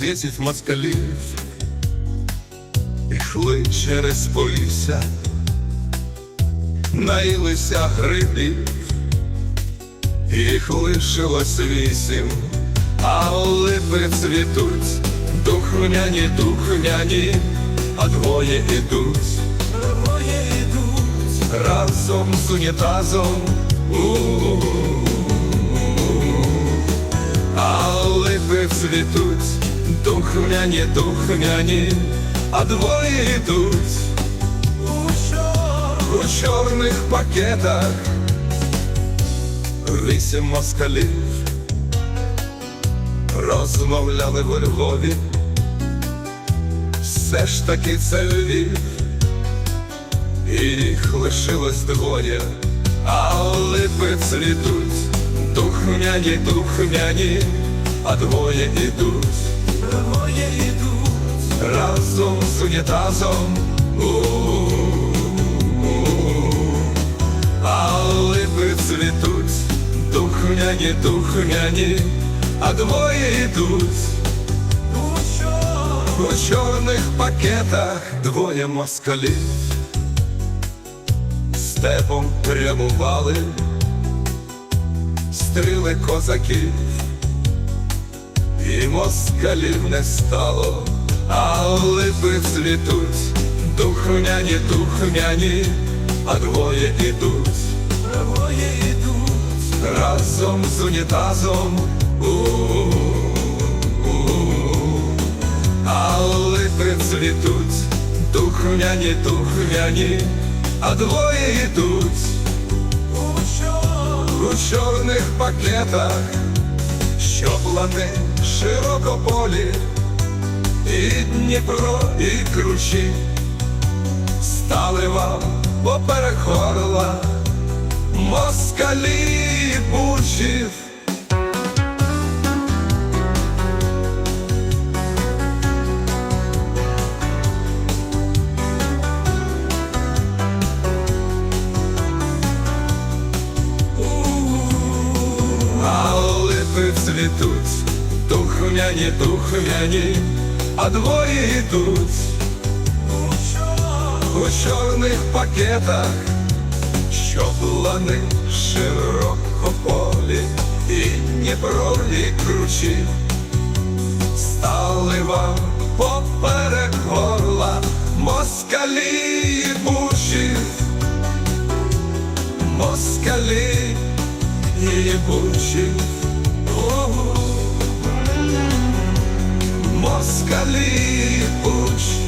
Десять москалів Ішли через полісся, наїлися грибів, їх лишилось вісім, а липи цвітуть, духмяні, духмяні, а двоє ідуть, двоє ідуть разом з унітазом. У-у-у. А липи цвітуть, духмяні, духмяні, а двоє йдуть. У, чор... у чорних пакетах, вісім москалів, розмовляли в Львові, все ж таки це Львів, і їх лишилось двоє, а липи цвітуть, духмяні, духмяні, а двоє ідуть, двоє ідуть разом з унітазом. У-у-у. А липи цвітуть, духмяні, духмяні, а двоє йдуть у чорних пакетах двоє москалів степом прямували стріли козаків, і москалів не стало, а липи цвітуть, духмяні, духмяні, а двоє ідуть, двоє ідуть. Разом з унітазом. У-у-у. А липи цвітуть, духмяні, духмяні, а двоє у, чор... у чорних пакетах, що плани широкополі, і Дніпро, і кручі, стали вам поперек горла, москалі бучів. Цвітуть, духмяні, духмяні, а двоє йдуть. У, чор... у чорних пакетах, що плани широкополі, і Дніпро, і кручі, стали вам поперек горла, москалі і бучі, москалі і бучі. Москалі, бучі.